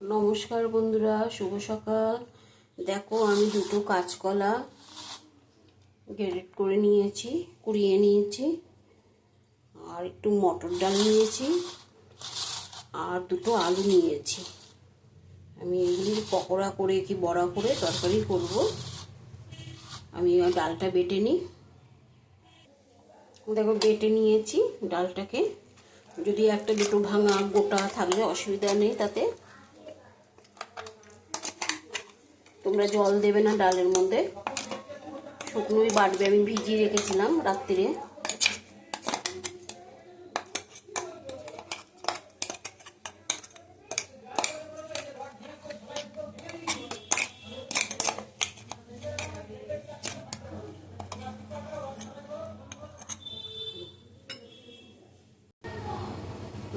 নমস্কার বন্ধুরা, শুভ সকাল। দেখো, আমি দুটো কাঁচকলা গ্রেড করে নিয়েছি, কুড়িয়ে নিয়েছি, আর একটু মটর ডাল নিয়েছি, আর দুটো আলু নিয়েছি। আমি এগুলির পকোড়া করে কি বড়া করে তরকারি করব। আমি ডালটা বেটে নিই। দেখো, বেটে নিয়েছি ডালটাকে। যদি একটা দুটো ভাঙা গোটা থাকলে অসুবিধা নেই তাতে। তোমরা জল দেবে না ডালের মধ্যে। শুকনোই বাটবে, আমি ভিজিয়ে রেখেছিলাম রাত্রিরে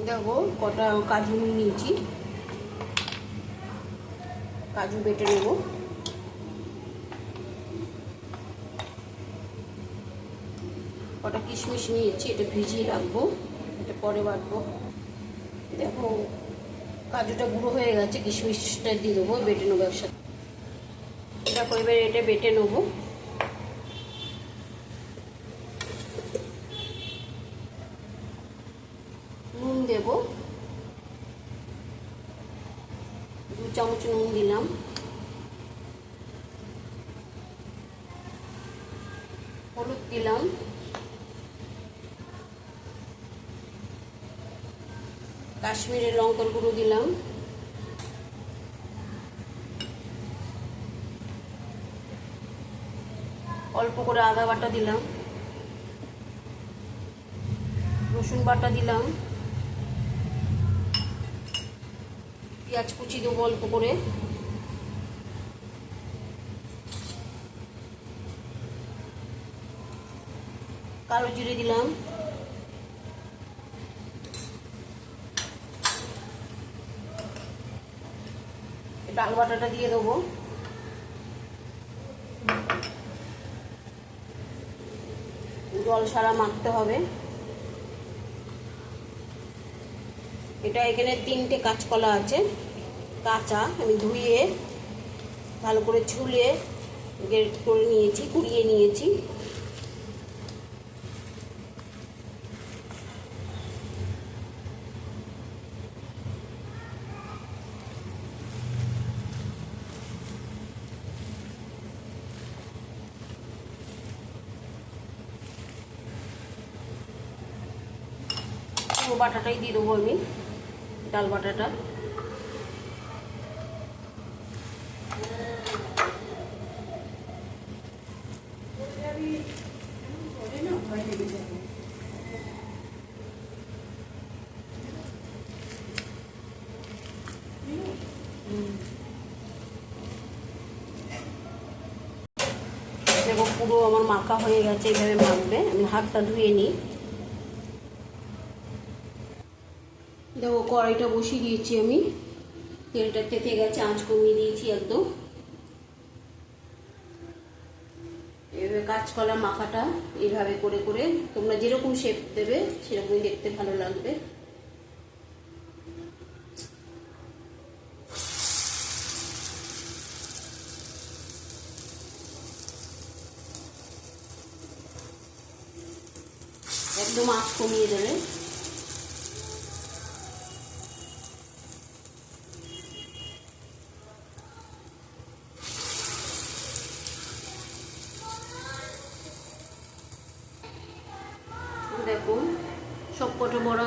দেখো, কটা কাজু নিয়েছি। কাজু বেটে নেব। কটা কিশমিশ নিয়েছি, এটা ভিজিয়ে রাখব, এটা পরে বাটবো। দেখো, কাজুটা গুঁড়ো হয়ে গেছে, কিশমিশটা দিয়ে দেবো, বেটে নেব একসাথে। দেখো, এবার এটা বেটে নেব। নুন দেব। দু চামচ নুন দিলাম। হলুদ দিলাম। কাশ্মীরের লঙ্কার গুঁড়ো দিলাম। অল্প করে আদা বাটা দিলাম। রসুন বাটা দিলাম। পেঁয়াজ কুচি দেবো অল্প করে। কালো জিরে দিলাম। ডাল বাটাটা দিয়ে দেবো। জল সারা মাখতে হবে। এটা এখানে তিনটে কাঁচকলা আছে। কাঁচা, আমি ধুয়ে ভালো করে ছুলে গ্রেট করে নিয়েছি, কুড়িয়ে নিয়েছি পুরো বাটাটাই দিয়ে দেবো আমি, ডাল বাটাটা। দেখো পুরো আমার মাখা হয়ে গেছে এইভাবে মাখবে। আমি হাতটা ধুয়ে নিই। দেখো, কড়াইটা বসিয়ে দিয়েছি আমি। তেলটা তেতে গেছে, আঁচ কমিয়ে দিয়েছি একদম। এভাবে কাঁচকলা মাখাটা এইভাবে করে করে তোমরা যেরকম শেপ দেবে, সেরকমই দেখতে ভালো লাগবে। একদম আঁচ কমিয়ে দেবে। দেখুন সব কটা বড়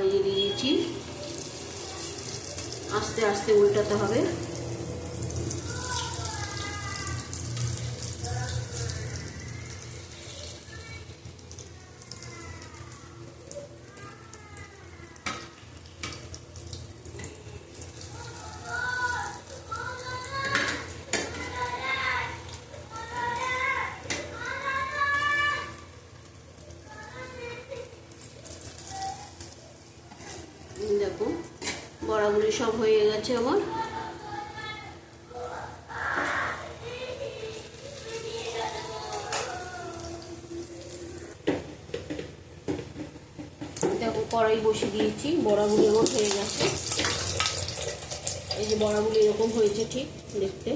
দিয়ে দিয়েছি আস্তে আস্তে উল্টাতে হবে দেখো বড়াগুলি সব হয়ে গেছে আমার দেখো কড়াই বসিয়ে দিয়েছি, বড়াগুলি আমার হয়ে গেছে। এই যে বড়াগুলি এরকম হয়েছে ঠিক দেখতে।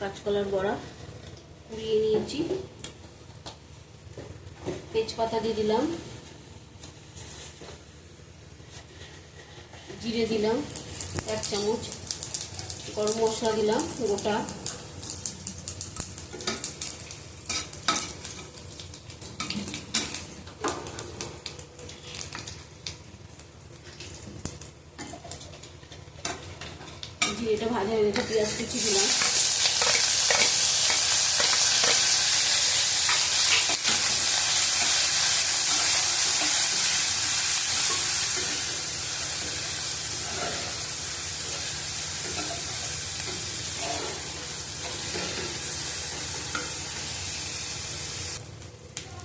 কাঁচকলার বড়া কুড়িয়ে নিয়েছি। তেজপাতা দিয়ে দিলাম। জিরে দিলাম, এক চামচ গরম মশলা দিলাম গোটা। জিরেটা ভাজা হয়ে গেছে, পেঁয়াজ কুচি দিলাম।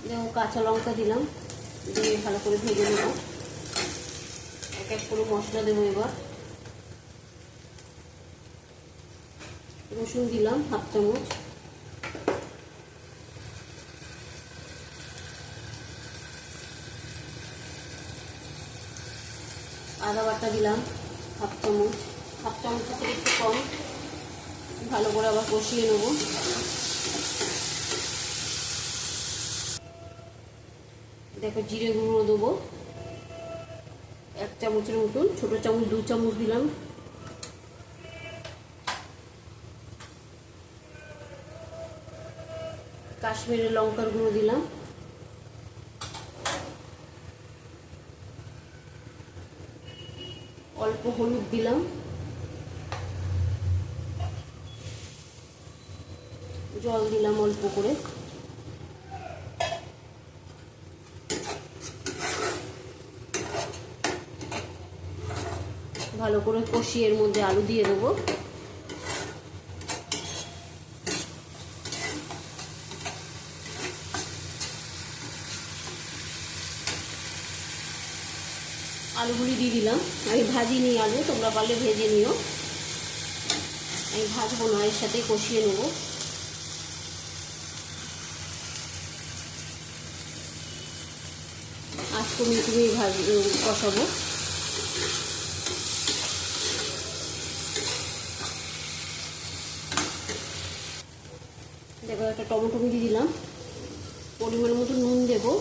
দেখো কাঁচা লঙ্কা দিলাম, দিয়ে ভালো করে ভেজে নেব। এক এক করে মশলা দেবো এবার। রসুন দিলাম হাফ চামচ। আদা বাটা দিলাম হাফ চামচ। হাফ চামচ থেকে একটু কম। ভালো করে আবার কষিয়ে নেব। দেখো জিরে গুঁড়ো দেবো। এক চামচের মতন, ছোটো চামচ, দু চামচ দিলাম। কাশ্মীরের লঙ্কার গুঁড়ো দিলাম। অল্প হলুদ দিলাম। জল দিলাম অল্প করে। ভালো করে কষিয়ে এর মধ্যে আলু দিয়ে দেবো। আলুগুলি দিয়ে দিলাম। আমি ভাজি নিই আলু, তোমরা পারলে ভেজে নিও। আমি ভাজবো না, এর সাথে কষিয়ে নেব। আজ তুমি তুমি ভাজ কষাবো। দেখো একটা টমেটো দিয়ে দিলাম। পরিমাণ মতো নুন দেবো।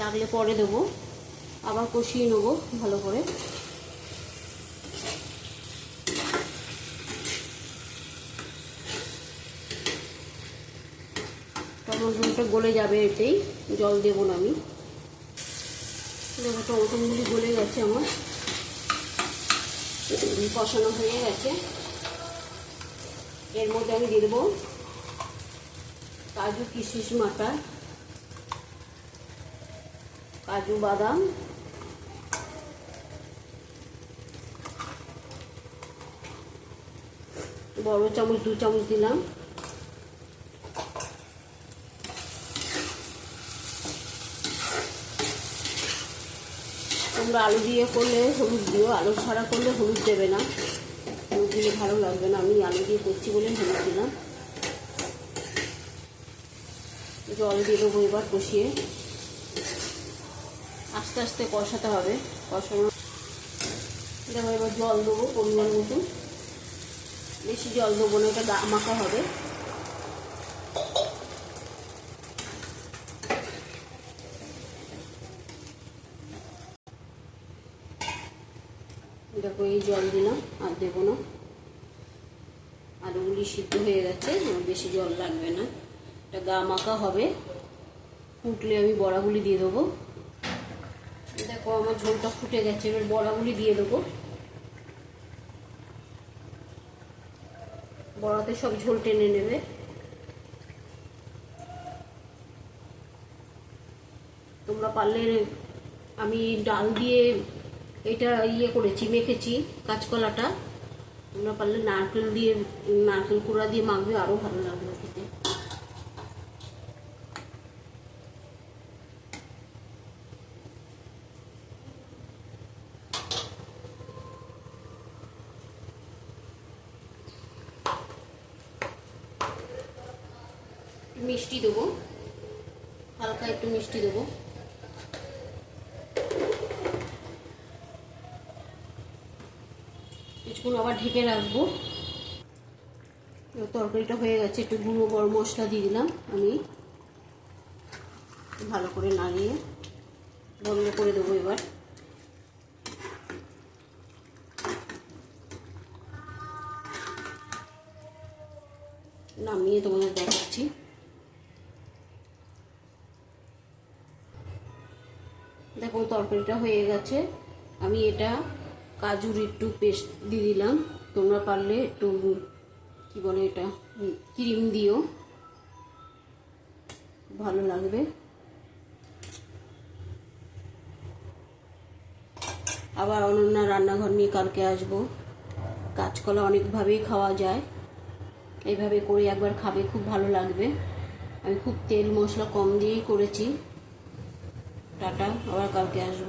লাগলে পরে দেবো। আবার কষিয়ে নেব ভালো করে। টমেটোটা গলে যাবে এতেই। জল দেবো না আমি। দেখো টমেটোগুলি গলে গেছে আমার। কষানো হয়ে গেছে। এর মধ্যে আমি দিয়ে দেবো কাজু কিশমিশ মাটা, কাজু বাদাম, বড় চামচ, দু চামচ দিলাম। তোমরা আলু দিয়ে করলে হলুদ দিও, আলু ছাড়া করলে হলুদ দেবে না। দিলে ভালো লাগবে না। আমি আলু দিয়ে করছি বলে দিলাম জল দিয়ে দেবো এবার কষিয়ে। আস্তে আস্তে কষাতে হবে। কষানো দেখো এবার জল দেবো পরিমাণ মতো। বেশি জল দেবো না, এটা মাখা হবে। দেখো এই জল দিলাম, আর দেবো না। আলুগুলি সিদ্ধ হয়ে গেছে বেশি জল লাগবে না। এটা গা মাখা হবে। ফুটলে আমি বড়াগুলি দিয়ে দেবো। দেখো, আমার ঝোলটা ফুটে গেছে, এবার বড়াগুলি দিয়ে দেবো। বড়াতে সব ঝোল টেনে নেবে। তোমরা পারলে আমি ডাল দিয়ে এটা ইয়ে করেছি, মেখেছি, কাঁচকলাটা। তোমরা পারলে নারকেল দিয়ে, নারকেল কুড়া দিয়ে মাখবে আরও ভালো লাগবে খেতে। মিষ্টি দেবো। হালকা একটু মিষ্টি দেবো। কিছুক্ষণ আবার ঢেকে রাখব। তরকারিটা হয়ে গেছে, একটু গুঁড়ো গরম মশলা দিয়ে দিলাম আমি। ভালো করে নাড়িয়ে বন্ধ করে দেবো এবার। নামিয়ে তোমাদের দেখাচ্ছি। দেখো তরকারিটা হয়ে গেছে। আমি এটা কাজুর একটু পেস্ট দিয়ে দিলাম। তোমরা পারলে একটু, কি বলে এটা? ক্রিম দিও। ভালো লাগবে। আবার অনন্যা রান্নাঘর নিয়ে কালকে আসব। কাঁচকলা অনেকভাবেই খাওয়া যায়। এইভাবে করে একবার খাবে, খুব ভালো লাগবে। আমি খুব তেল মশলা কম দিয়েই করেছি। টাটা, আবার কালকে আসব।